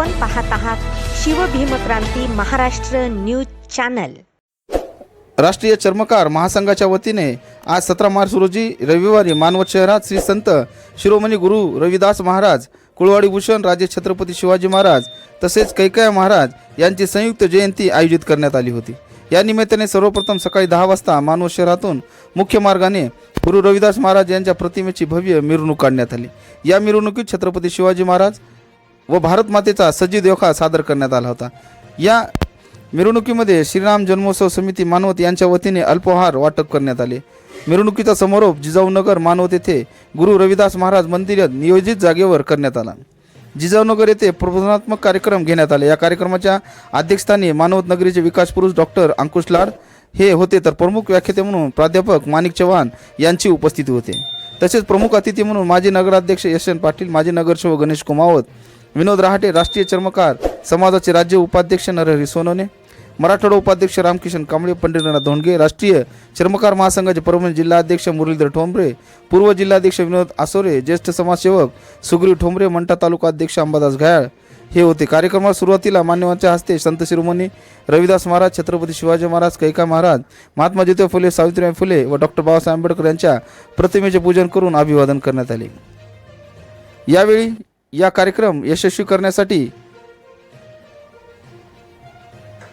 आपण पाहत आहात शिवभीमक्रांती महाराष्ट्र न्यूज चॅनल. राष्ट्रीय चर्मकार महासंघाच्या वतीने आज सतरा मार्च रोजी रविवारी मानवत शहरात श्री संत शिरोमणी गुरु रविदास महाराज कुळवाडी भूषण राजे छत्रपती शिवाजी महाराज तसेच कैकया महाराज यांची संयुक्त जयंती आयोजित करण्यात आली होती. या निमित्ताने सर्वप्रथम सकाळी दहा वाजता मानवत शहरातून मुख्य मार्गाने गुरु रविदास महाराज यांच्या प्रतिमेची भव्य मिरवणूक काढण्यात आली. या मिरवणुकीत छत्रपती शिवाजी महाराज व भारतमातेचा सजीव देवखा सादर करण्यात आला होता. या मिरवणुकीमध्ये श्रीराम जन्मोत्सव समिती मानवत यांच्या वतीने अल्पोहार वाटप करण्यात आले. मिरवणुकीचा समारोप जिजाऊनगर मानवत येथे गुरु रविदास महाराज मंदिरात नियोजित जागेवर करण्यात आला. जिजाऊनगर येथे प्रबोधनात्मक कार्यक्रम घेण्यात आले. या कार्यक्रमाच्या अध्यक्षस्थानी मानवत नगरीचे विकास पुरुष डॉक्टर अंकुश लाड हे होते. तर प्रमुख व्याख्याते म्हणून प्राध्यापक माणिक चव्हाण यांची उपस्थिती होते. तसेच प्रमुख अतिथी म्हणून माजी नगराध्यक्ष यशवंत पाटील माजी नगरसेवक गणेश कुमावत विनोद रहाटे राष्ट्रीय चर्मकार समाजाचे राज्य उपाध्यक्ष नरहरी सोनवणे मराठवाडा उपाध्यक्ष रामकिशन कांबळे पंडितनाथ धोंडगे राष्ट्रीय चर्मकार महासंघाचे परभणी जिल्हाध्यक्ष मुरलीधर ठोंबरे पूर्व जिल्हाध्यक्ष विनोद आसोरे ज्येष्ठ समाजसेवक सुग्रीव ठोंबरे मंठा तालुका अध्यक्ष अंबादास घायाळ. हे होते कार्यक्रमात सुरुवातीला मान्यवांच्या हस्ते संत शिरोमणी रविदास महाराज छत्रपती शिवाजी महाराज कैका महाराज महात्मा ज्योतिबा फुले सावित्रीबाई फुले व डॉक्टर बाबासाहेब आंबेडकर यांच्या प्रतिमेचे पूजन करून अभिवादन करण्यात आले. यावेळी या कार्यक्रम यशस्वी करण्यासाठी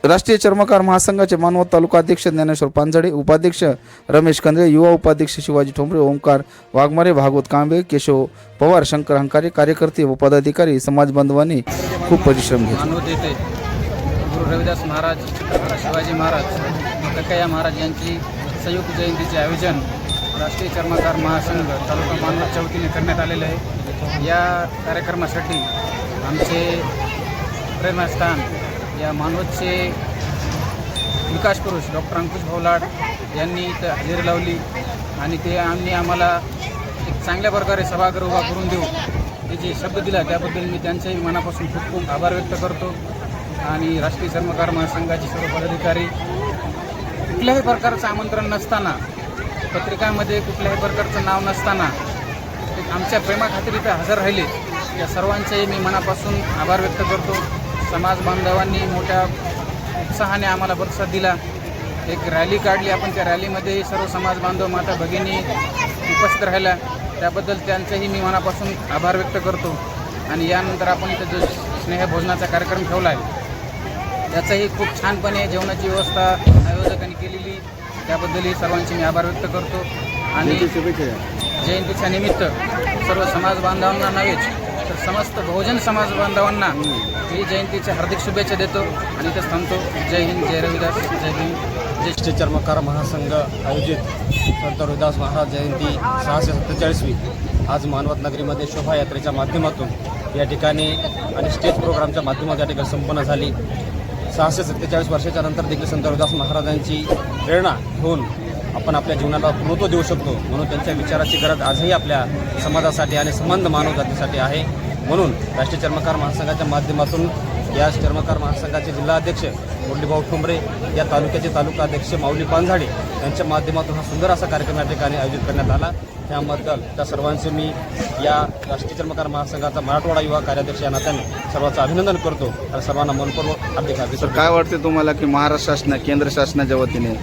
राष्ट्रीय चर्मकार महासंघाचे मानवत तालुका अध्यक्ष ज्ञानेश्वर पांजडे उपाध्यक्ष रमेश कंदळे युवा उपाध्यक्ष शिवाजी ठोंबरे ओंकार वाघमारे भागवत कांबे केशव पवार शंकर हंकारे कार्यकर्ते व पदाधिकारी समाज बांधवांनी खूप परिश्रम घेतले. गुरु रविदास महाराज शिवाजी महाराज कक्कया महाराज यांची संयुक्त जयंतीचे आयोजन राष्ट्रीय चर्मकार महासंघ तालुका मानवतच्या वतीने करण्यात आलेले आहे. या कार्यक्रमासाठी आमचे प्रेरणास्थान या मानवतचे विकास पुरुष डॉक्टर अंकुश भाऊलाड यांनी इथं हजेरी लावली आणि ते आम्ही आम्हाला एक चांगल्या प्रकारे सभागृह उभा करून देऊ. ते जे शब्द दिला त्याबद्दल मी त्यांच्याही मनापासून खूप खूप आभार व्यक्त करतो. आणि राष्ट्रीय चर्मकार महासंघाचे सर्व पदाधिकारी कुठल्याही प्रकारचं आमंत्रण नसताना पत्रिकांमध्ये कुठल्याही प्रकारचं नाव नसताना आमच्या प्रेमाखातीर इथे हजर राहिले. या सर्वांचेही मी मनापासून आभार व्यक्त करतो. समाज बांधवांनी मोठ्या उत्साहाने आम्हाला प्रतिसाद दिला. एक रॅली काढली. आपण त्या रॅलीमध्ये सर्व समाज बांधव माता भगिनी उपस्थित राहिल्या त्याबद्दल त्यांचेही मी मनापासून आभार व्यक्त करतो. आणि यानंतर आपण इथं जो स्नेहभोजनाचा कार्यक्रम ठेवला आहे त्याचाही खूप छानपणे जेवणाची व्यवस्था आयोजकांनी केलेली. त्याबद्दलही सर्वांचे मी आभार व्यक्त करतो. आणि जयंतीच्या निमित्त सर्व समाज बांधवांना नव्हेच तर समस्त बहुजन समाज बांधवांना मी जयंतीच्या हार्दिक शुभेच्छा देतो आणि इथं थांबतो. जय हिंद जय रविदास जय हिंद ज्येष्ठ चर्मकार महासंघ आयोजित संत रविदास महाराज जयंती सहाशे सत्तेचाळीसवी आज मानवत नगरीमध्ये शोभायात्रेच्या माध्यमातून या ठिकाणी आणि स्टेज प्रोग्रामच्या माध्यमातून या ठिकाणी संपन्न झाली. सहाशे सत्तेचाळीस वर्षाच्या नंतर देखील संत रविदास महाराजांची प्रेरणा घेऊन आपण आपल्या जीवनाला पूर्णत्व देऊ शकतो. म्हणून त्यांच्या विचाराची गरज आजही आपल्या समाजासाठी आणि संबंध मानव जातीसाठी आहे. म्हणून राष्ट्रीय चर्मकार महासंघाच्या माध्यमातून या चर्मकार महासंघाचे जिल्हाध्यक्ष मुरलीभाऊ ठोंबरे या तालुक्याचे तालुका अध्यक्ष माऊली पानझाडे यांच्या माध्यमातून हा सुंदर असा कार्यक्रम या ठिकाणी आयोजित करण्यात आला. त्याबद्दल त्या सर्वांचे मी या राष्ट्रीय चर्मकार महासंघाचा मराठवाडा युवा कार्याध्यक्ष या नात्याने सर्वांचं अभिनंदन करतो. आणि सर्वांना मनपूर्वक हार्दिक तर काय वाटते तुम्हाला की महाराष्ट्र शासन केंद्र शासनाच्या वतीने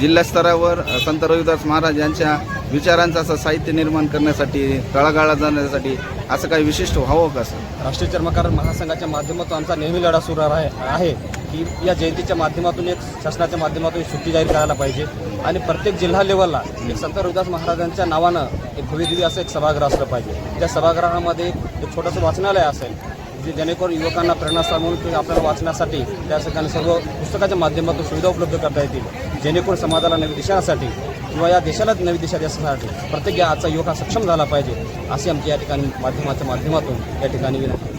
जिल्हास्तरावर संत रविदास महाराज यांच्या विचारांचं असं साहित्य निर्माण करण्यासाठी तळागाळा जाण्यासाठी असं काही विशिष्ट व्हावं का असं राष्ट्रीय चर्मकार महासंघाच्या माध्यमातून आमचा नेहमी लढा सुरू आहे आहे की या जयंतीच्या माध्यमातून एक शासनाच्या माध्यमातून एक सुट्टी जाहीर करायला पाहिजे. आणि प्रत्येक जिल्हा लेवलला एक संत रविदास महाराजांच्या नावानं एक भव्यदिव्य असं एक सभागृह असलं पाहिजे. त्या सभागृहामध्ये एक छोटंसं वाचनालय असेल जे जेणेकरून युवकांना प्रेरणास्थान म्हणून ते आपल्याला वाचण्यासाठी त्या ठिकाणी सर्व पुस्तकाच्या माध्यमातून सुविधा उपलब्ध करता येतील. जेणेकरून समाजाला नवी दिशासाठी किंवा या देशालाच नवी दिशा देण्यासाठी प्रत्येक आजचा युवक हा सक्षम झाला पाहिजे असे आमची या ठिकाणी माध्यमाच्या माध्यमातून या ठिकाणी विनंती.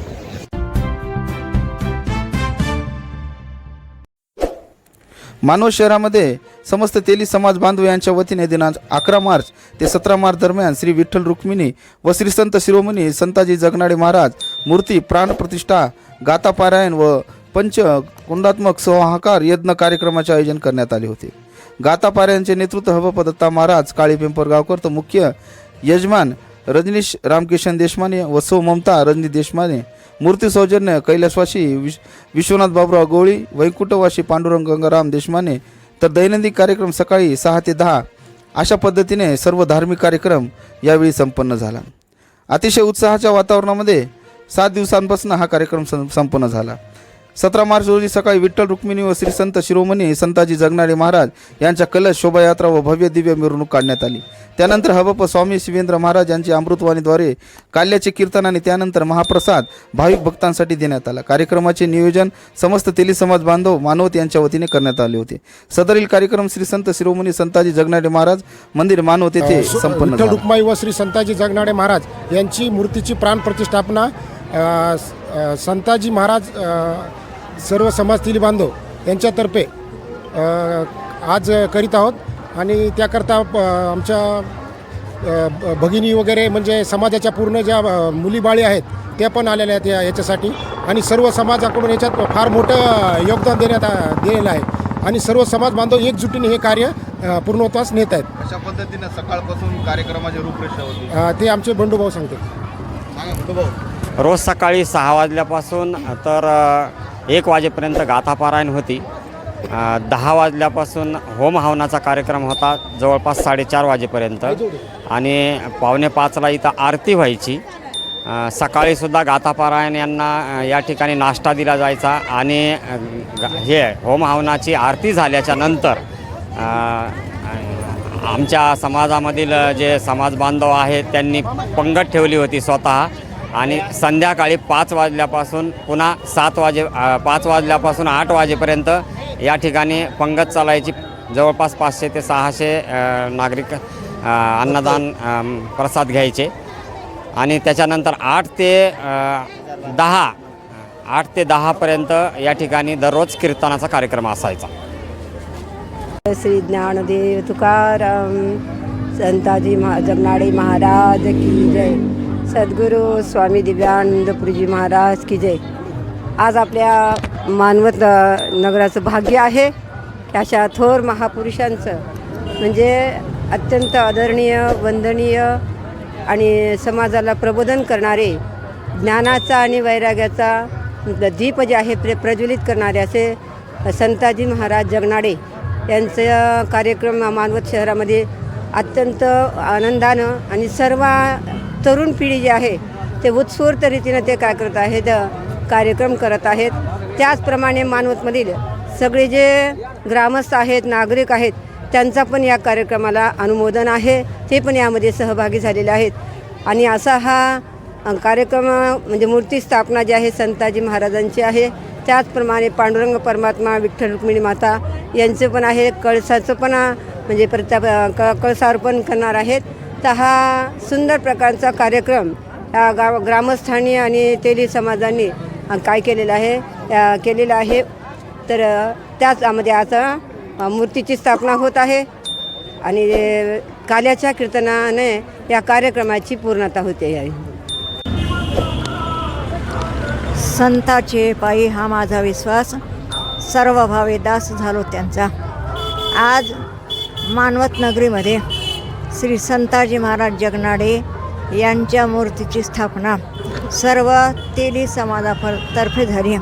मानव शहरामध्ये समस्त तेली समाज बांधव यांच्या वतीने दिनांक अकरा मार्च ते सतरा मार्च दरम्यान श्री विठ्ठल रुक्मिणी व श्री संत शिरोमणी संताजी जगनाडे महाराज मूर्ती प्राणप्रतिष्ठा गातापारायण व पंच कुंडात्मक संहाकार यज्ञ कार्यक्रमाचे आयोजन करण्यात आले होते. गातापारायणचे नेतृत्व हवपदत्ता महाराज काळी पिंपरगावकर तर मुख्य यजमान रजनीश रामकिशन देशमाने व सौ ममता रजनी देशमाने मूर्ती सौजन्य कैलासवासी विश विश्वनाथ बाबुराव गोळी वैकुंठवासी पांडुरंग गंगाराम देशमाने. तर दैनंदिन कार्यक्रम सकाळी सहा ते दहा. अशा पद्धतीने सर्व धार्मिक कार्यक्रम यावेळी संपन्न झाला. अतिशय उत्साहाच्या वातावरणामध्ये सात दिवसांपासून हा कार्यक्रम सं संपन्न झाला. सतरा मार्च रोजी सकाळी विठ्ठल रुक्मिणी व श्री संत शिरोमणी संताजी जगनाडे महाराज यांच्या कलश शोभायात्रा व भव्य दिव्य मिरवणूक काढण्यात आली. त्यानंतर हबप स्वामी शिवेंद्र महाराज यांची अमृतवाणीद्वारे काल्याचे कीर्तन आणि त्यानंतर महाप्रसाद भाविक भक्तांसाठी देण्यात आला. कार्यक्रमाचे नियोजन समस्त तेली समाज बांधव मानवत यांच्या वतीने करण्यात आले होते. सदरील कार्यक्रम श्री संत शिरोमणी संताजी जगनाडे महाराज मंदिर मानवत येथे संपन्न रुक्माई व श्री संताजी जगनाडे महाराज यांची मूर्तीची प्राण प्रतिष्ठापना संताजी महाराज सर्व समाज तिली बांधव यांच्यातर्फे आज करीत आहोत. आणि त्याकरता प- आमच्या भगिनी वगैरे म्हणजे समाजाच्या पूर्ण ज्या मुलीबाळी आहेत त्या पण आलेल्या आहेत या याच्यासाठी. आणि सर्व समाजाकडून याच्यात फार मोठं योगदान देण्यात दिलेलं आहे. आणि सर्व समाज बांधव एकजुटीने हे कार्य पूर्णत्वास नेत आहेत. अशा पद्धतीने सकाळपासून कार्यक्रमाची रूपरेषा होती. ते आमचे बंडूभाऊ सांगते रोज सकाळी सहा वाजल्यापासून तर एक वाजेपर्यंत गाथापारायण होती. दहा वाजल्यापासून होम हवनाचा कार्यक्रम होता जवळपास साडेचार वाजेपर्यंत. आणि पावणे पाचला इथं आरती व्हायची. सकाळीसुद्धा गाथापारायण यांना या ठिकाणी नाश्ता दिला जायचा. आणि हे होम हवनाची आरती झाल्याच्यानंतर आमच्या समाजामधील जे समाज बांधव आहेत त्यांनी पंगत ठेवली होती स्वतः. आणि संध्याकाळी पाच वाजल्यापासून पुन्हा सात वाजे पाच वाजल्यापासून आठ वाजेपर्यंत या ठिकाणी पंगत चालायची जवळपास पाचशे ते सहाशे नागरिक अन्नदान प्रसाद घ्यायचे. आणि त्याच्यानंतर आठ ते दहा आठ ते दहापर्यंत या ठिकाणी दररोज कीर्तनाचा कार्यक्रम असायचा. श्री ज्ञानदेव तुकाराम संताजी महा जगनाडे महाराज की जय. सद्गुरू स्वामी दिव्यानंदपुरीजी महाराज की जय. आज आपल्या मानवत नगराचं भाग्य आहे की अशा थोर महापुरुषांचं. म्हणजे अत्यंत आदरणीय वंदनीय आणि समाजाला प्रबोधन करणारे ज्ञानाचा आणि वैराग्याचा दीप जे आहे प्र प्रज्वलित करणारे असे संताजी महाराज जगनाडे यांचं कार्यक्रम मानवत शहरामध्ये अत्यंत आनंदानं आणि सर्व तरुण पिढी जी आहे ते उत्स्फूर्त रीतीनं ते काय करत आहेत कार्यक्रम करत आहेत. त्याचप्रमाणे मानवतमधील सगळे जे ग्रामस्थ आहेत नागरिक आहेत त्यांचा पण या कार्यक्रमाला अनुमोदन आहे. ते पण यामध्ये सहभागी झालेले आहेत. आणि असा हा कार्यक्रम म्हणजे मूर्ती स्थापना जी आहे संताजी महाराजांची आहे. त्याचप्रमाणे पांडुरंग परमात्मा विठ्ठल रुक्मिणी माता यांचं पण आहे. कळसाचं पण म्हणजे प्रत्या क कळसार्पण करणार आहेत. तर हा सुंदर प्रकारचा कार्यक्रम या गाव ग्रामस्थांनी आणि तेली समाजांनी काय केलेलं आहे केलेलं आहे. तर त्याचमध्ये आता मूर्तीची स्थापना होत आहे आणि काल्याच्या कीर्तनाने या कार्यक्रमाची पूर्णता होते. आहे संताचे पायी हा माझा विश्वास सर्व भावे दास झालो त्यांचा. आज मानवत नगरीमध्ये श्री संताजी महाराज जगनाडे यांच्या मूर्तीची स्थापना सर्व तेली समाजातर्फे झाली.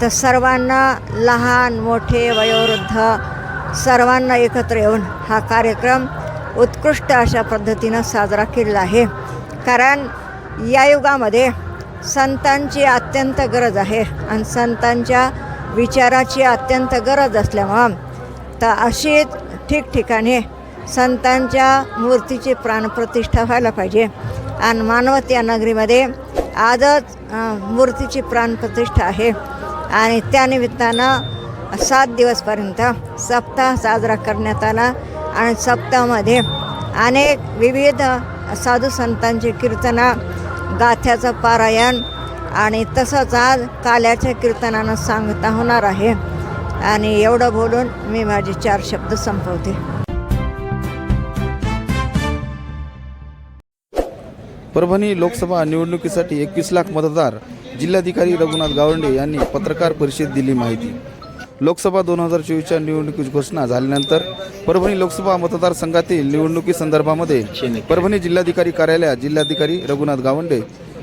तर सर्वांना लहान मोठे वयोवृद्ध सर्वांना एकत्र येऊन हा कार्यक्रम उत्कृष्ट अशा पद्धतीनं साजरा केलेला आहे. कारण या युगामध्ये संतांची अत्यंत गरज आहे आणि संतांच्या विचाराची अत्यंत गरज असल्यामुळं तर अशीच ठिकठिकाणी संतांच्या मूर्तीची प्राणप्रतिष्ठा व्हायला पाहिजे. आणि मानवत या नगरीमध्ये आजच मूर्तीची प्राणप्रतिष्ठा आहे. आणि त्यानिमित्तानं सात दिवसपर्यंत सप्ताह साजरा करण्यात आला. आणि सप्ताहामध्ये अनेक विविध साधू संतांची कीर्तनं गाथ्याचं पारायण आणि तसंच आज काल्याच्या कीर्तनानं सांगता होणार आहे. आणि एवढं बोलून मी माझे चार शब्द संपवते. परभणी लोकसभा निवडणुकीसाठी एकवीस लाख मतदार जिल्हाधिकारी रघुनाथ गावंडे यांनी पत्रकार परिषद दिली माहिती. लोकसभा दोन हजार चोवीसच्या निवडणुकीची घोषणा झाल्यानंतर परभणी लोकसभा मतदारसंघातील निवडणुकी संदर्भामध्ये परभणी जिल्हाधिकारी कार्यालयात जिल्हाधिकारी रघुनाथ गावंडे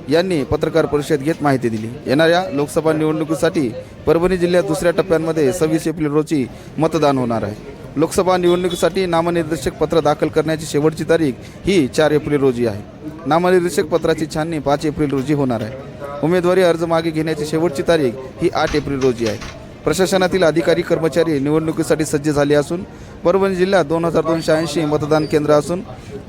यांनी पत्रकार परिषद घेत माहिती दिली. येणाऱ्या लोकसभा निवडणुकीसाठी परभणी जिल्ह्यात दुसऱ्या टप्प्यांमध्ये सव्वीस एप्रिल रोजी मतदान होणार आहे. लोकसभा निवडणुकीसाठी नामनिर्देशक पत्र दाखल करण्याची शेवटची तारीख ही चार एप्रिल रोजी आहे. नामनिर्देशक पत्राची छाननी पाच एप्रिल रोजी होणार आहे. उमेदवारी अर्ज मागे घेण्याची शेवटची तारीख ही आठ एप्रिल रोजी आहे. प्रशासनातील अधिकारी कर्मचारी निवडणुकीसाठी सज्ज झाले असून परभणी जिल्ह्यात दोन हजार दोनशे ऐंशी मतदान केंद्र असून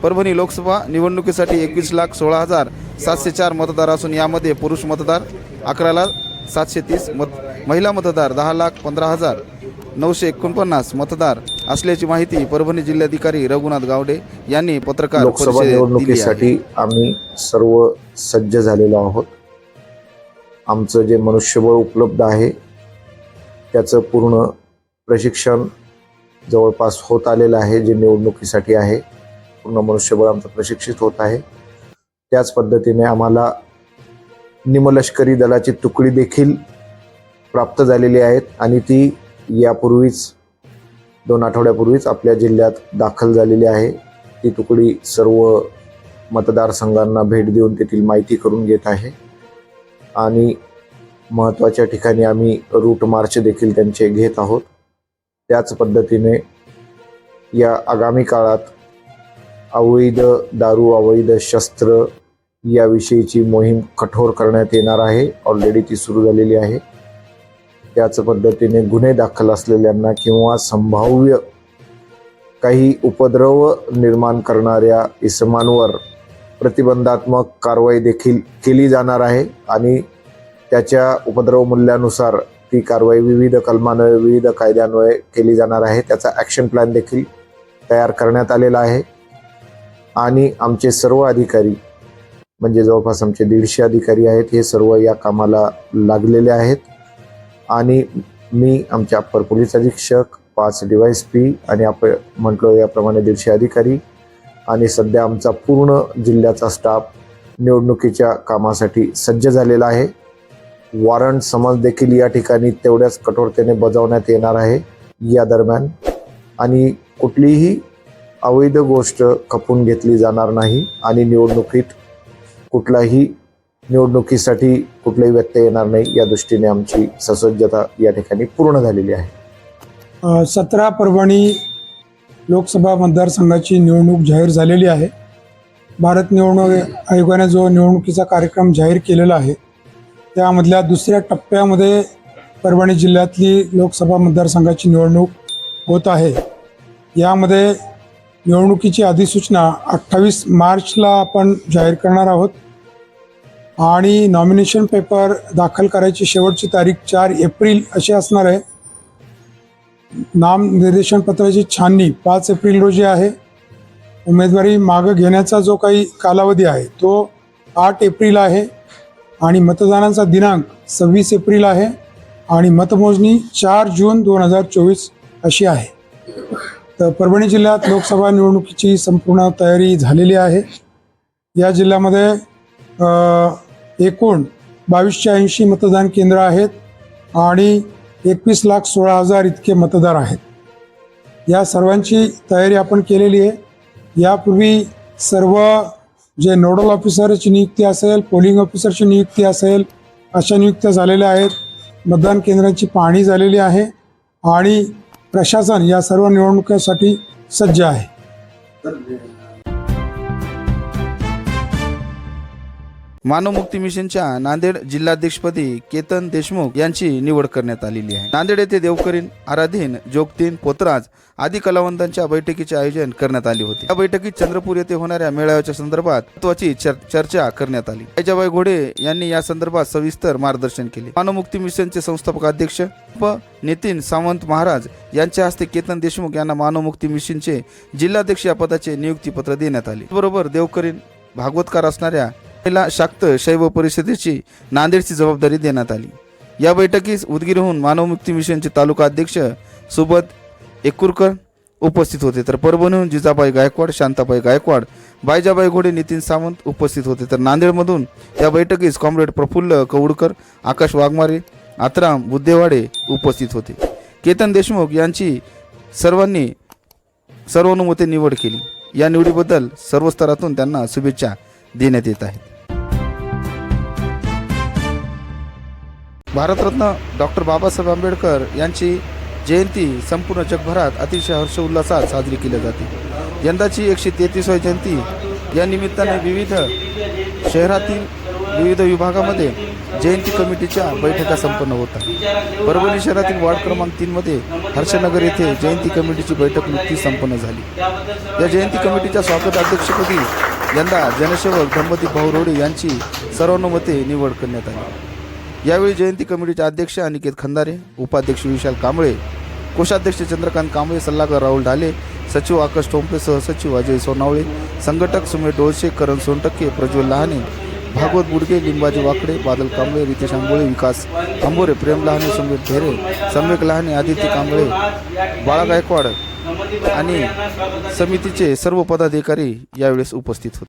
परभणी लोकसभा निवडणुकीसाठी एकवीस लाख सोळा हजार सातशे चार मतदार असून यामध्ये पुरुष मतदार अकरा लाख सातशे तीस मत महिला मतदार दहा लाख पंधरा हजार नऊशे एकोणपन्नास मतदार असल्याची माहिती परभणी जिल्हाधिकारी रघुनाथ गावडे यांनी पत्रकार लोकसभा निवडणुकीसाठी आम्ही सर्व सज्ज झालेलो आहोत. आमचं जे मनुष्यबळ उपलब्ध आहे त्याचं पूर्ण प्रशिक्षण जवळपास होत आलेलं आहे जे निवडणुकीसाठी आहे. पूर्ण मनुष्यबळ आमचं प्रशिक्षित होत आहे. त्याच पद्धतीने आम्हाला निमलष्करी दलाची तुकडी देखील प्राप्त झालेली आहेत आणि ती यापूर्वीच दोन आठवड्यापूर्वीच आपल्या जिल्ह्यात दाखल झालेली आहे. ती तुकडी सर्व मतदारसंघांना भेट देऊन तेथील माहिती करून घेत आहे. आणि महत्त्वाच्या ठिकाणी आम्ही रूट मार्च देखील त्यांचे घेत आहोत. त्याच पद्धतीने या आगामी काळात अवैध दारू अवैध शस्त्र याविषयीची मोहीम कठोर करण्यात येणार आहे. ऑलरेडी ती सुरू झालेली आहे. त्याच पद्धतीने गुन्हे दाखल असलेल्यांना किंवा संभाव्य काही उपद्रव निर्माण करणाऱ्या इसमांवर प्रतिबंधात्मक कारवाई देखील केली जाणार आहे आणि त्याच्या उपद्रव मूल्यानुसार ती कारवाई विविध कलमान्वये विविध कायद्यान्वये केली जाणार आहे. त्याचा ॲक्शन प्लॅन देखील तयार करण्यात आलेला आहे. आणि आमचे सर्व अधिकारी म्हणजे जवळपास आमचे दीडशे अधिकारी आहेत हे सर्व या कामाला लागलेले आहेत. आणि मी आमचे अप्पर पोलीस अधीक्षक पाच डिवायस पी आणि आपण म्हटलो याप्रमाणे दीडशे अधिकारी. आणि सध्या आमचा पूर्ण जिल्ह्याचा स्टाफ निवडणुकीच्या कामासाठी सज्ज झालेला आहे. वॉरंट समज देखील या ठिकाणी तेवढ्याच कठोरतेने बजावण्यात येणार आहे या दरम्यान. आणि कुठलीही अवैध गोष्ट खपून घेतली जाणार नाही. आणि निवडणुकीत कुठलाही निवडणुकीसाठी कुठलंही व्यत्यय येणार नाही. या दृष्टीने आमची ससज्जता या ठिकाणी पूर्ण झालेली आहे. सतरा परभणी लोकसभा मतदारसंघाची निवडणूक जाहीर झालेली आहे. भारत निवडणूक आयोगाने जो निवडणुकीचा कार्यक्रम जाहीर केलेला आहे त्यामधल्या दुसऱ्या टप्प्यामध्ये परभणी जिल्ह्यातली लोकसभा मतदारसंघाची निवडणूक होत आहे. यामध्ये निवडणुकीची अधिसूचना अठ्ठावीस मार्चला आपण जाहीर करणार आहोत. आणि नॉमिनेशन पेपर दाखल करायची शेवटची तारीख चार एप्रिल अशी असणार आहे. नाम निर्देशन पत्राची छाननी पाच एप्रिल रोजी आहे. उमेदवारी मागं घेण्याचा जो काही कालावधी आहे तो आठ एप्रिल आहे आणि मतदानाचा दिनांक सव्वीस एप्रिल आहे आणि मतमोजणी चार जून दोन हजार चोवीस अशी आहे. तर परभणी जिल्ह्यात लोकसभा निवडणुकीची संपूर्ण तयारी झालेली आहे. या जिल्ह्यामध्ये एकूण बावीसशे ऐंशी मतदान केंद्र आहेत आणि एकवीस लाख सोळा हजार इतके मतदार आहेत. या सर्वांची तयारी आपण केलेली आहे. यापूर्वी सर्व जे नोडल ऑफिसरची नियुक्ती असेल पोलिंग ऑफिसरची नियुक्ती असेल अशा नियुक्त्या झालेल्या आहेत. मतदान केंद्राची पाहणी झालेली आहे आणि प्रशासन या सर्व निवडणुकीसाठी सज्ज आहे. मानव मुक्ती मिशनच्या नांदेड जिल्हाध्यक्षपदी केतन देशमुख यांची निवड करण्यात आलेली आहे. नांदेड येथे देवकरीन आराधीन जोगतीन पोतराज आदी कलावंतांच्या बैठकीचे आयोजन करण्यात आले होते. या बैठकीत चंद्रपूर येथे होणाऱ्या मेळाव्याच्या संदर्भात महत्वाची चर्चा करण्यात आली. ऐजाबाई घोडे यांनी या संदर्भात सविस्तर मार्गदर्शन केले. मानव मुक्ती मिशनचे संस्थापक अध्यक्ष प. नितीन सावंत महाराज यांच्या हस्ते केतन देशमुख यांना मानव मुक्ती मिशनचे जिल्हाध्यक्ष या पदाचे नियुक्तीपत्र देण्यात आले. बरोबर देवकरीन भागवतकार असणाऱ्या महिला शाक्त शैव परिषदेची नांदेडची जबाबदारी देण्यात आली. या बैठकीस उदगीरहून मानवमुक्ती मिशनचे तालुका अध्यक्ष सुबत एकुरकर उपस्थित होते. तर परभणीहून जिजाबाई गायकवाड शांताबाई गायकवाड बायजाबाई घोडे नितीन सावंत उपस्थित होते. तर नांदेडमधून या बैठकीस कॉम्रेड प्रफुल्ल कवडकर आकाश वाघमारे आत्राम बुद्धेवाडे उपस्थित होते. केतन देशमुख यांची सर्वांनी सर्वानुमते निवड केली. या निवडीबद्दल सर्व स्तरातून त्यांना शुभेच्छा देण्यात येत आहेत. भारतरत्न डॉक्टर बाबासाहेब आंबेडकर यांची जयंती संपूर्ण जगभरात अतिशय हर्षोल्लासात साजरी केली जाते. यंदाची एकशे तेहतीसवी जयंती या निमित्ताने विविध शहरातील विविध विभागामध्ये जयंती कमिटीच्या बैठका संपन्न होतात परभणी शहरातील वार्ड क्रमांक तीनमध्ये हर्षनगर येथे जयंती कमिटीची बैठक नुकतीच संपन्न झाली. या जयंती कमिटीच्या स्वागत अध्यक्षपदी यंदा जनसेवक धम्मदीप भाऊ रोडे यांची सर्वानुमते निवड करण्यात आली. यावेळी जयंती कमिटीचे अध्यक्ष अनिकेत खंदारे उपाध्यक्ष विशाल कांबळे कोषाध्यक्ष चंद्रकांत कांबळे सल्लागार राहुल ढाले सचिव आकाश टोंपे सहसचिव अजय सोनावळे संघटक सुमेश डोळशे करण सोनटक्के प्रज्वल लहाने भागवत बुडगे लिंबाजी वाकडे बादल कांबळे रितेश आंबोळे विकास आंबोरे प्रेम लहाने सुमेश ढेरे सम्यक लहाने आदित्य कांबळे बाळा गायकवाड आणि समितीचे सर्व पदाधिकारी यावेळेस उपस्थित होते.